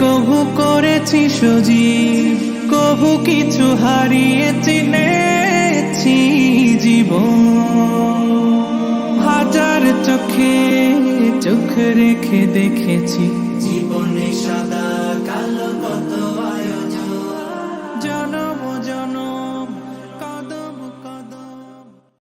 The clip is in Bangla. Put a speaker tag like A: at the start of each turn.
A: কভু করেছি সজীব কভু কিছু হারিয়ে চিনেছি জীবন। হাজার চোখে চোখ রেখে দেখেছি
B: জীবনে সদা